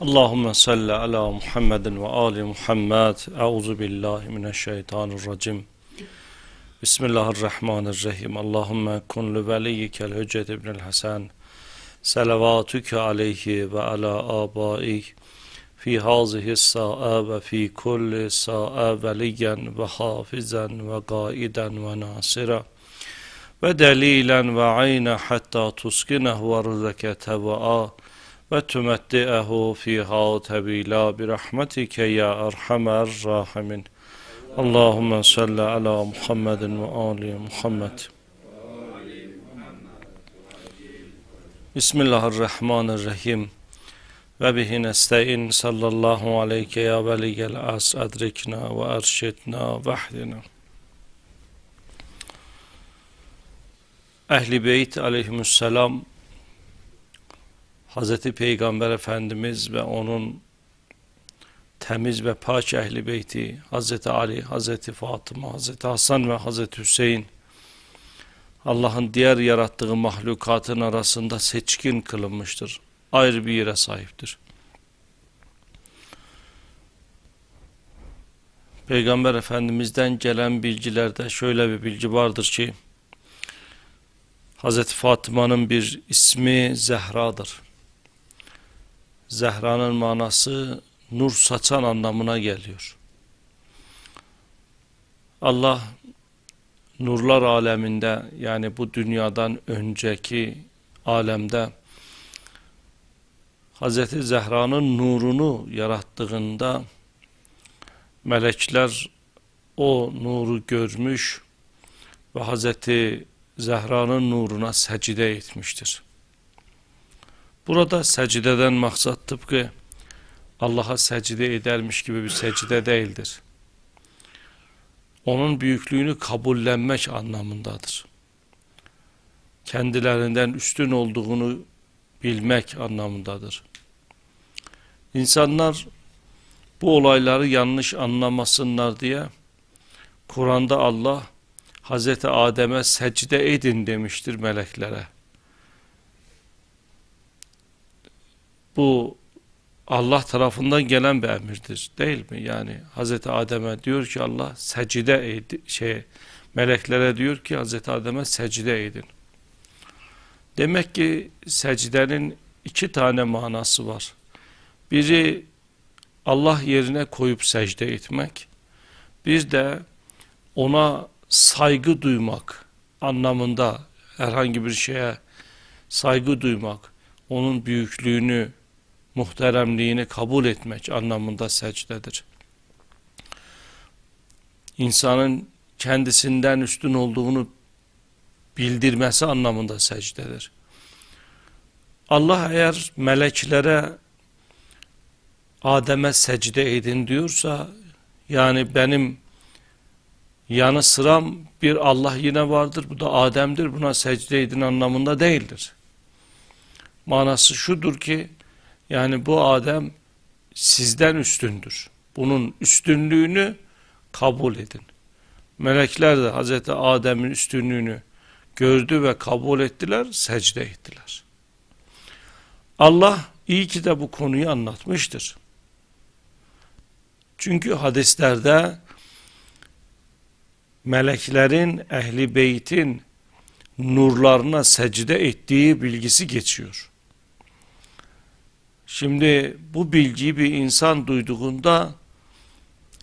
Allahümme salli ala Muhammedin ve ali Muhammed. Euzu billahi mineşşeytanirracim. Bismillahirrahmanirrahim. Allahümme kun li veliyyikel hüccet ibnül Hasan. Salavatüke aleyhi ve ala abai fi hazihi sa'a ve fi kulli sa'a veliyen ve hafizan ve gaiden ve nasira ve delilen ve ayna hatta tuskinehu ve rızake teva'a ve tümetti'ehu fiha tebila bi rahmetike ya erhamer rahimin. Allahümme salli ala Muhammedin ve ali Muhammed. Bismillahirrahmanirrahim. Ve bihi nesta'in sallallahu aleyke ya veliyel as adrikna ve erşidna ve ahdina. Ehli Beyt aleyhisselam Hazreti Peygamber Efendimiz ve onun temiz ve pak ehli beyti Hazreti Ali, Hazreti Fatıma, Hazreti Hasan ve Hazreti Hüseyin Allah'ın diğer yarattığı mahlukatın arasında seçkin kılınmıştır. Ayrı bir yere sahiptir. Peygamber Efendimiz'den gelen bilgilerde şöyle bir bilgi vardır ki Hazreti Fatıma'nın bir ismi Zehra'dır. Zehra'nın manası nur saçan anlamına geliyor. Allah nurlar aleminde yani bu dünyadan önceki alemde Hazreti Zehra'nın nurunu yarattığında melekler o nuru görmüş ve Hazreti Zehra'nın nuruna secde etmiştir. Burada secdeden maksat tıpkı Allah'a secde edermiş gibi bir secde değildir. Onun büyüklüğünü kabullenmek anlamındadır. Kendilerinden üstün olduğunu bilmek anlamındadır. İnsanlar bu olayları yanlış anlamasınlar diye Kur'an'da Allah Hazreti Adem'e secde edin demiştir meleklere. Bu Allah tarafından gelen bir emirdir değil mi? Yani Hazreti Adem'e diyor ki Allah secde edin, şey meleklere diyor ki Hazreti Adem'e secde edin. Demek ki secdenin iki tane manası var. Biri Allah yerine koyup secde etmek. Bir de ona saygı duymak anlamında herhangi bir şeye saygı duymak, onun büyüklüğünü, muhteremliğini kabul etmek anlamında secdedir. İnsanın kendisinden üstün olduğunu bildirmesi anlamında secdedir. Allah eğer meleklere Adem'e secde edin diyorsa yani benim yanı sıram bir Allah yine vardır bu da Adem'dir buna secde edin anlamında değildir. Manası şudur ki yani bu Adem sizden üstündür. Bunun üstünlüğünü kabul edin. Melekler de Hazreti Adem'in üstünlüğünü gördü ve kabul ettiler, secde ettiler. Allah iyi ki de bu konuyu anlatmıştır. Çünkü hadislerde meleklerin, ehli beytin nurlarına secde ettiği bilgisi geçiyor. Şimdi bu bilgiyi bir insan duyduğunda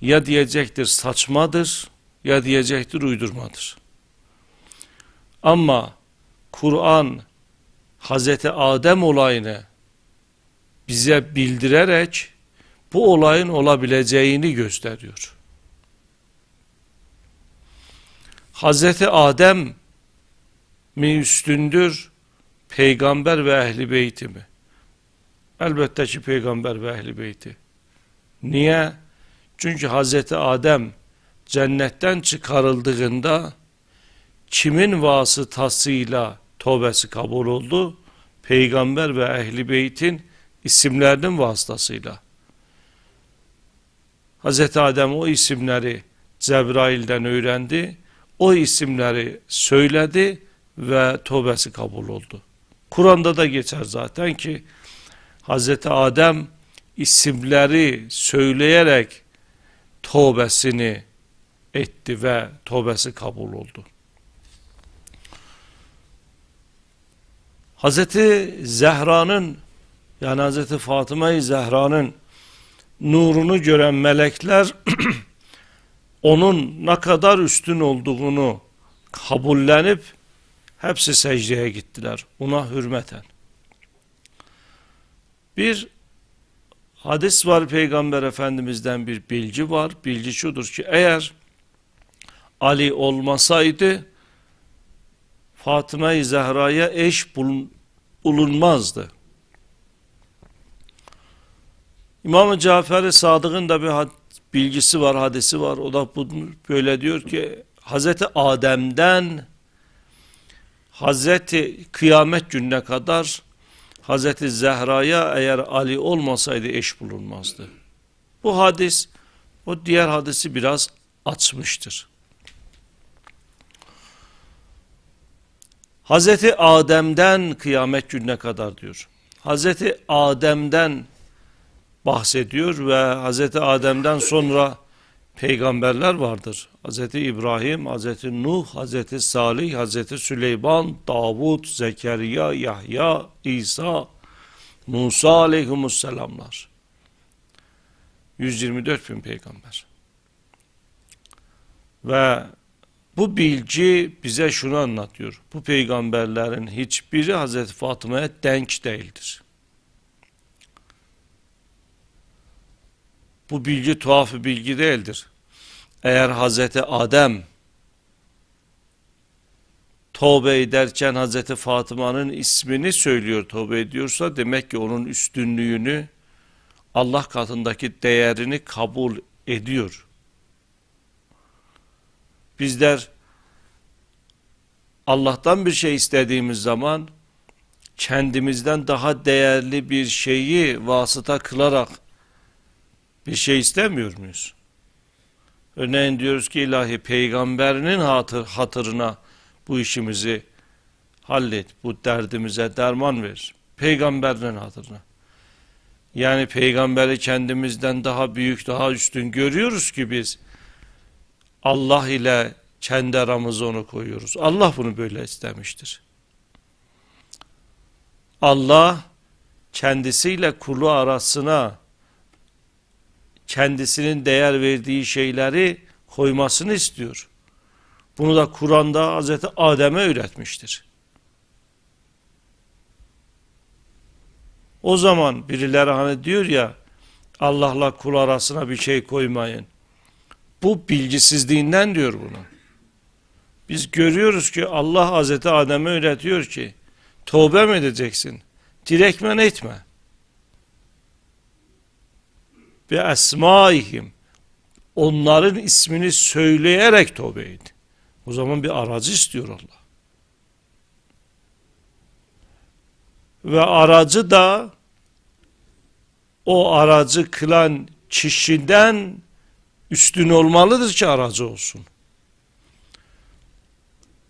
ya diyecektir saçmadır ya diyecektir uydurmadır. Ama Kur'an Hazreti Adem olayını bize bildirerek bu olayın olabileceğini gösteriyor. Hazreti Adem mi üstündür, peygamber ve ehli beyti mi? Elbette ki peygamber ve ehli beyti. Niye? Çünkü Hazreti Adem cennetten çıkarıldığında kimin vasıtasıyla tövbesi kabul oldu? Peygamber ve ehli beytin isimlerinin vasıtasıyla. Hazreti Adem o isimleri Cebrail'den öğrendi. O isimleri söyledi ve tövbesi kabul oldu. Kur'an'da da geçer zaten ki Hazreti Adem isimleri söyleyerek tövbesini etti ve tövbesi kabul oldu. Hazreti Zehra'nın yani Hazreti Fatıma-i Zehra'nın nurunu gören melekler onun ne kadar üstün olduğunu kabullenip hepsi secdeye gittiler ona hürmeten. Bir hadis var Peygamber Efendimiz'den bir bilgi var. Bilgi şudur ki eğer Ali olmasaydı Fatıma-i Zehra'ya eş bulun, bulunmazdı. İmam-ı Cafer-i Sadık'ın da bir bilgisi var, hadisi var. O da böyle diyor ki Hazreti Adem'den Hazreti kıyamet gününe kadar Hazreti Zehra'ya eğer Ali olmasaydı eş bulunmazdı. Bu hadis o diğer hadisi biraz açmıştır. Hazreti Adem'den kıyamet gününe kadar diyor. Hazreti Adem'den bahsediyor ve Hazreti Adem'den sonra peygamberler vardır. Hazreti İbrahim, Hazreti Nuh, Hazreti Salih, Hazreti Süleyman, Davud, Zekeriya, Yahya, İsa, Musa aleyhimusselamlar. 124 bin peygamber. Ve bu bilgi bize şunu anlatıyor. Bu peygamberlerin hiçbiri Hazreti Fatıma'ya denk değildir. Bu bilgi tuhaf bir bilgi değildir. Eğer Hazreti Adem tövbe ederken Hazreti Fatıma'nın ismini söylüyor tövbe ediyorsa demek ki onun üstünlüğünü Allah katındaki değerini kabul ediyor. Bizler Allah'tan bir şey istediğimiz zaman kendimizden daha değerli bir şeyi vasıta kılarak bir şey istemiyor muyuz? Örneğin diyoruz ki ilahi peygamberinin hatır, hatırına bu işimizi hallet, bu derdimize derman ver. Peygamberinin hatırına. Yani peygamberi kendimizden daha büyük, daha üstün görüyoruz ki biz Allah ile kendi aramıza onu koyuyoruz. Allah bunu böyle istemiştir. Allah kendisiyle kulu arasına kendisinin değer verdiği şeyleri koymasını istiyor. Bunu da Kur'an'da Hazreti Adem'e öğretmiştir. O zaman birileri hani diyor ya Allah'la kul arasına bir şey koymayın. Bu bilgisizliğinden diyor bunu. Biz görüyoruz ki Allah Hazreti Adem'e öğretiyor ki tövbe mi edeceksin? Direktmen etme. Ve esmaihim onların ismini söyleyerek tövbe et. O zaman bir aracı istiyor Allah. Ve aracı da o aracı kılan kişiden üstün olmalıdır ki aracı olsun.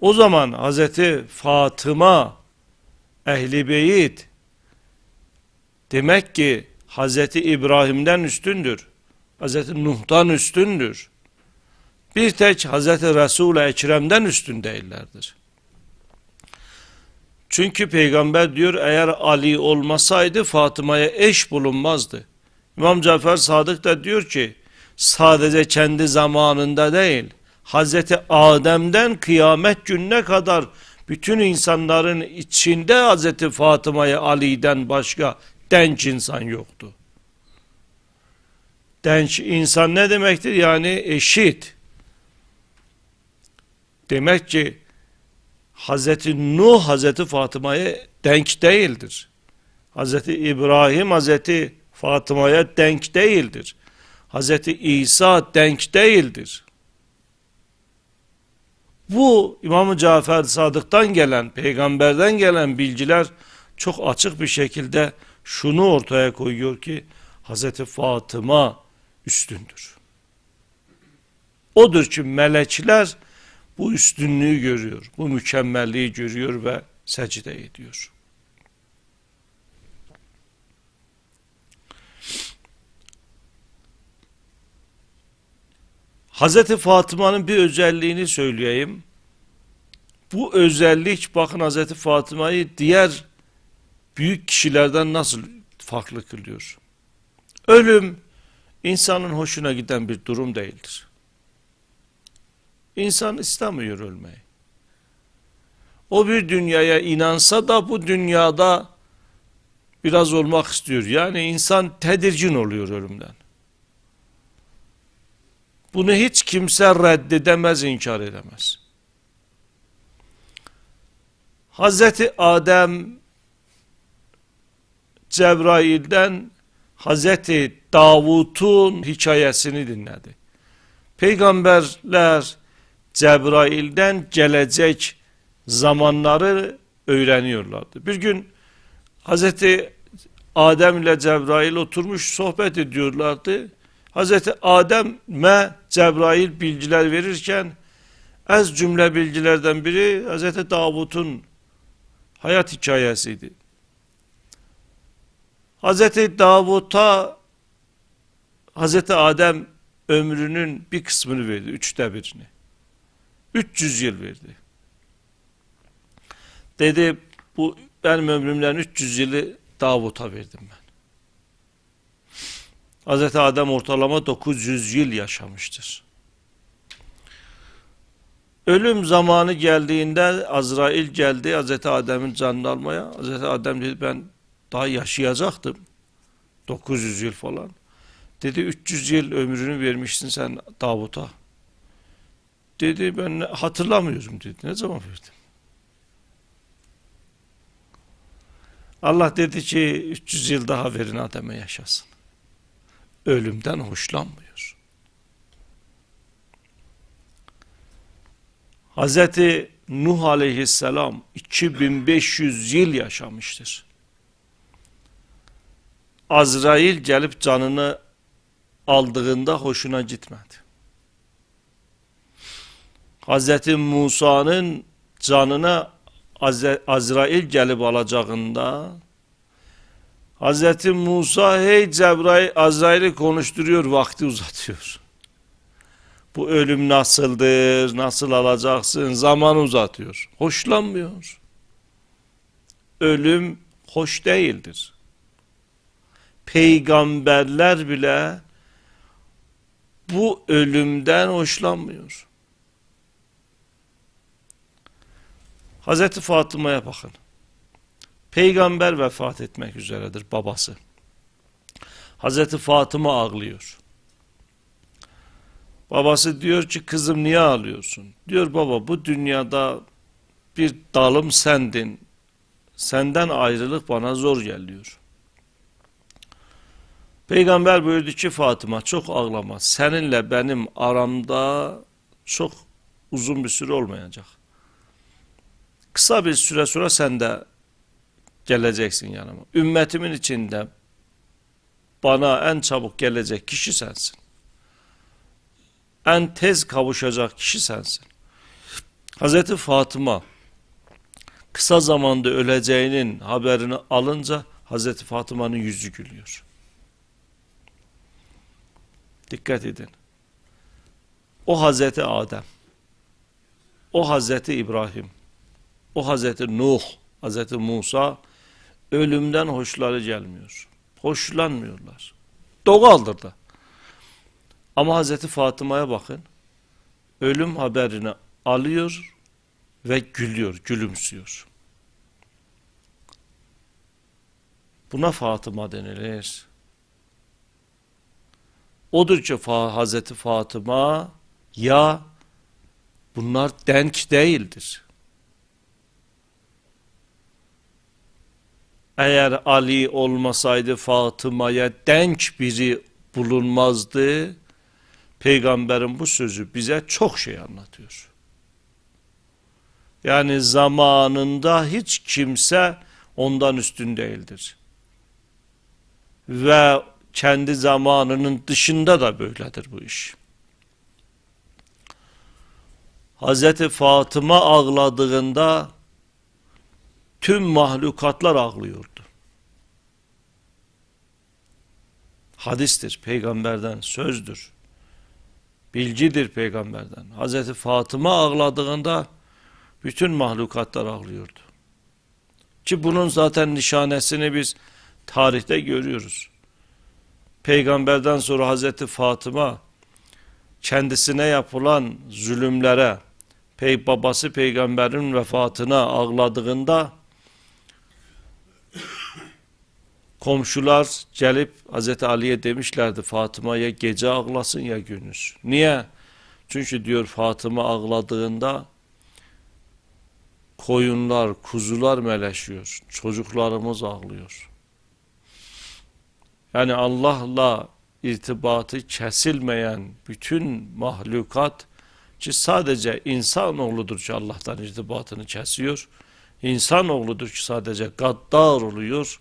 O zaman Hazreti Fatıma Ehli Beyit demek ki Hazreti İbrahim'den üstündür. Hazreti Nuh'tan üstündür. Bir tek Hazreti Resul-i Ekrem'den üstün değillerdir. Çünkü peygamber diyor eğer Ali olmasaydı Fatıma'ya eş bulunmazdı. İmam Cafer Sadık da diyor ki sadece kendi zamanında değil Hazreti Adem'den kıyamet gününe kadar bütün insanların içinde Hazreti Fatıma'ya Ali'den başka denk insan yoktu. Denk insan ne demektir? Yani eşit. Demek ki Hazreti Nuh Hazreti Fatıma'ya denk değildir. Hazreti İbrahim Hazreti Fatıma'ya denk değildir. Hazreti İsa denk değildir. Bu İmam-ı Cafer Sadık'tan gelen, peygamberden gelen bilgiler çok açık bir şekilde şunu ortaya koyuyor ki Hazreti Fatıma üstündür. Odur ki melekler bu üstünlüğü görüyor, bu mükemmelliği görüyor ve secde ediyor. Hazreti Fatıma'nın bir özelliğini söyleyeyim. Bu özellik bakın Hazreti Fatıma'yı diğer büyük kişilerden nasıl farklı kılıyor. Ölüm insanın hoşuna giden bir durum değildir. İnsan istemiyor ölmeyi. O bir dünyaya inansa da bu dünyada biraz olmak istiyor. Yani insan tedirgin oluyor ölümden. Bunu hiç kimse reddedemez, inkar edemez. Hazreti Adem Cebrail'den Hazreti Davut'un hikayesini dinledi. Peygamberler Cebrail'den gelecek zamanları öğreniyorlardı. Bir gün Hazreti Adem ile Cebrail oturmuş sohbet ediyorlardı. Hazreti Adem'e Cebrail bilgiler verirken az cümle bilgilerden biri Hazreti Davut'un hayat hikayesiydi. Hazreti Davut'a Hazreti Adem ömrünün bir kısmını verdi, üçte birini. 300 yıl verdi. Dedi bu benim ömrümden 300 yılı Davut'a verdim ben. Hazreti Adem ortalama 900 yıl yaşamıştır. Ölüm zamanı geldiğinde Azrail geldi Hazreti Adem'in canını almaya. Hazreti Adem dedi ben daha yaşayacaktım. 900 yıl falan. Dedi 300 yıl ömrünü vermişsin sen Davut'a. Dedi ben hatırlamıyorum dedi. Ne zaman verdim? Allah dedi ki 300 yıl daha verin Adem'e yaşasın. Ölümden hoşlanmıyor. Hazreti Nuh aleyhisselam 2500 yıl yaşamıştır. Azrail gelip canını aldığında hoşuna gitmedi. Hazreti Musa'nın canına Azrail gelip alacağında Hazreti Musa hey Cebrail Azrail'i konuşturuyor vakti uzatıyor. Bu ölüm nasıldır, nasıl alacaksın, zaman uzatıyor. Hoşlanmıyor. Ölüm hoş değildir. Peygamberler bile bu ölümden hoşlanmıyor. Hazreti Fatıma'ya bakın. Peygamber vefat etmek üzeredir babası. Hazreti Fatıma ağlıyor. Babası diyor ki kızım niye ağlıyorsun? Diyor baba bu dünyada bir dalım sendin. Senden ayrılık bana zor geliyor. Peygamber buyurdu ki Fatıma çok ağlama. Seninle benim aramda çok uzun bir süre olmayacak. Kısa bir süre sonra sen de geleceksin yanıma. Ümmetimin içinde bana en çabuk gelecek kişi sensin. En tez kavuşacak kişi sensin. Hazreti Fatıma kısa zamanda öleceğinin haberini alınca Hazreti Fatıma'nın yüzü gülüyor. Dikkat edin. O Hazreti Adem, o Hazreti İbrahim, o Hazreti Nuh, Hazreti Musa ölümden hoşları gelmiyor. Hoşlanmıyorlar. Doğaldır da. Ama Hazreti Fatıma'ya bakın. Ölüm haberini alıyor ve gülüyor, gülümsüyor. Buna Fatıma denilir. Odur ki Hazreti Fatıma ya bunlar denk değildir. Eğer Ali olmasaydı Fatıma'ya denk biri bulunmazdı. Peygamberin bu sözü bize çok şey anlatıyor. Yani zamanında hiç kimse ondan üstün değildir. Ve kendi zamanının dışında da böyledir bu iş. Hazreti Fatıma ağladığında tüm mahlukatlar ağlıyordu. Hadistir, peygamberden sözdür. Bilgidir peygamberden. Hazreti Fatıma ağladığında bütün mahlukatlar ağlıyordu. Ki bunun zaten nişanesini biz tarihte görüyoruz. Peygamberden sonra Hazreti Fatıma kendisine yapılan zulümlere, pey babası peygamberin vefatına ağladığında komşular gelip Hazreti Ali'ye demişlerdi Fatıma ya gece ağlasın ya gündüz. Niye? Çünkü diyor Fatıma ağladığında koyunlar, kuzular meleşiyor. Çocuklarımız ağlıyor. Yani Allah'la irtibatı kesilmeyen bütün mahlukat ki sadece insanoğludur ki Allah'tan irtibatını kesiyor. İnsanoğludur ki sadece gaddar oluyor.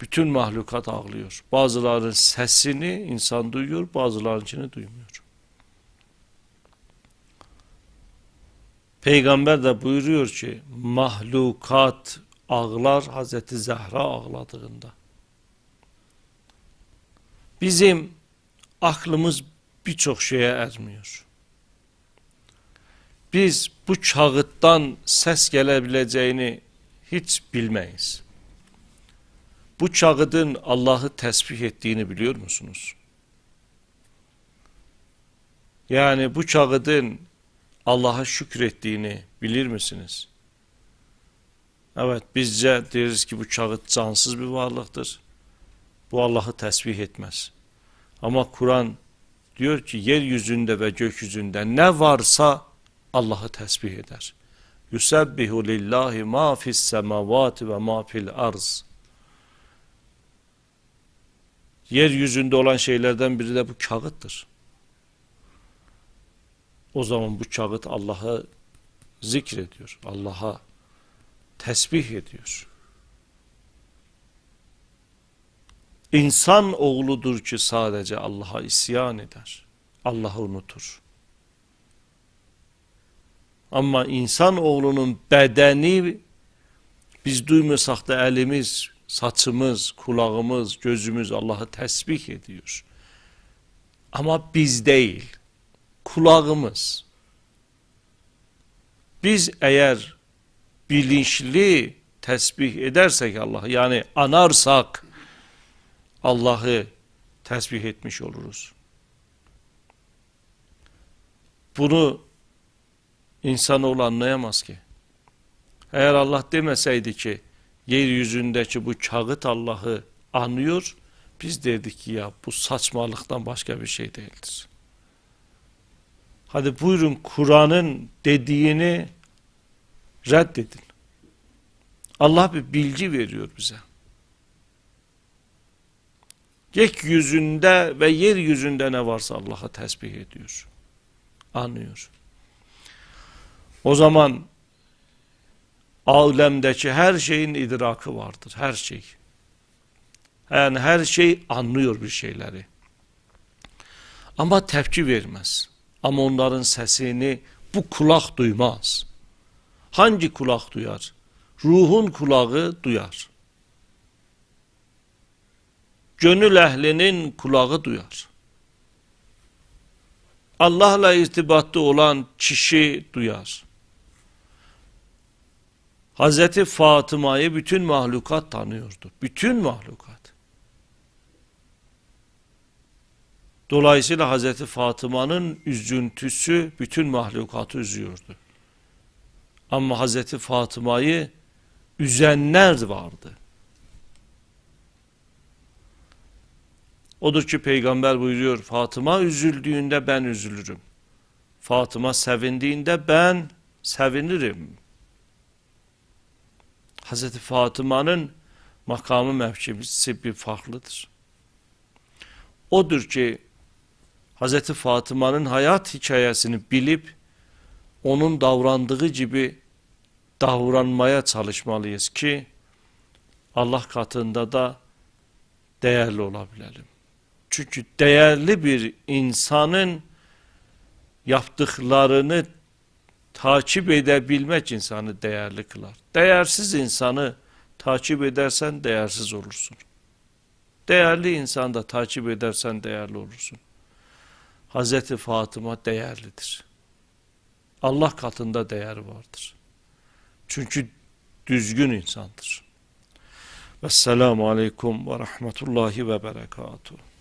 Bütün mahlukat ağlıyor. Bazılarının sesini insan duyuyor, bazılarınkini duymuyor. Peygamber de buyuruyor ki mahlukat ağlar Hazreti Zehra ağladığında. Bizim aklımız birçok şeye ermiyor. Biz bu çağıttan ses gelebileceğini hiç bilmeyiz. Bu çağıdın Allah'ı tesbih ettiğini biliyor musunuz? Yani bu çağıdın Allah'a şükrettiğini bilir misiniz? Evet bizce deriz ki bu çağıt cansız bir varlıktır. Bu Allah'ı tesbih etmez. Ama Kur'an diyor ki yeryüzünde ve gökyüzünde ne varsa Allah'ı tesbih eder. Yusebbihu lillahi ma fis semavati ve ma fil arz. Yeryüzünde olan şeylerden biri de bu kağıttır. O zaman bu kağıt Allah'ı zikrediyor. Allah'a tesbih ediyor. İnsan oğludur ki sadece Allah'a isyan eder. Allah'ı unutur. Ama insan oğlunun bedeni biz duymasak da elimiz, saçımız, kulağımız, gözümüz Allah'ı tesbih ediyor. Ama biz değil, kulağımız. Biz eğer bilinçli tesbih edersek Allah'ı yani anarsak Allah'ı tesbih etmiş oluruz. Bunu insanoğlu anlayamaz ki. Eğer Allah demeseydi ki yeryüzündeki bu kağıt Allah'ı anıyor, biz derdik ki ya bu saçmalıktan başka bir şey değildir. Hadi buyurun Kur'an'ın dediğini reddedin. Allah bir bilgi veriyor bize. Gökyüzünde ve yeryüzünde ne varsa Allah'a tesbih ediyor. Anlıyor. O zaman alemdeki her şeyin idrakı vardır. Her şey. Yani her şey anlıyor bir şeyleri. Ama tepki vermez. Ama onların sesini bu kulak duymaz. Hangi kulak duyar? Ruhun kulağı duyar. Gönül ehlinin kulağı duyar. Allah'la irtibatlı olan kişi duyar. Hazreti Fatıma'yı bütün mahlukat tanıyordu. Bütün mahlukat. Dolayısıyla Hazreti Fatıma'nın üzüntüsü bütün mahlukatı üzüyordu. Ama Hazreti Fatıma'yı üzenler vardı. Odur ki peygamber buyuruyor Fatıma üzüldüğünde ben üzülürüm. Fatıma sevindiğinde ben sevinirim. Hazreti Fatıma'nın makamı mevkisi bir farklıdır. Odur ki Hazreti Fatıma'nın hayat hikayesini bilip onun davrandığı gibi davranmaya çalışmalıyız ki Allah katında da değerli olabilelim. Çünkü değerli bir insanın yaptıklarını takip edebilmek insanı değerli kılar. Değersiz insanı takip edersen değersiz olursun. Değerli insan da takip edersen değerli olursun. Hazreti Fatıma değerlidir. Allah katında değer vardır. Çünkü düzgün insandır. Vesselamu aleyküm ve rahmetullahi ve berekatuhu.